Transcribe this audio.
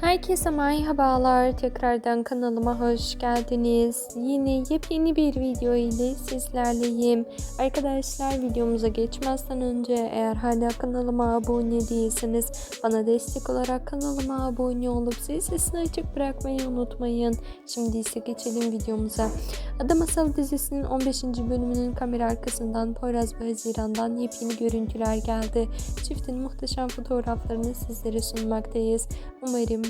Herkese merhabalar. Tekrardan kanalıma hoş geldiniz. Yine yepyeni bir video ile sizlerleyim. Arkadaşlar videomuza geçmezden önce eğer hala kanalıma abone değilseniz bana destek olarak kanalıma abone olup zil sesini açık bırakmayı unutmayın. Şimdi ise geçelim videomuza. Ada Masal dizisinin 15. bölümünün kamera arkasından Poyraz ve Haziran'dan yepyeni görüntüler geldi. Çiftin muhteşem fotoğraflarını sizlere sunmaktayız. Umarım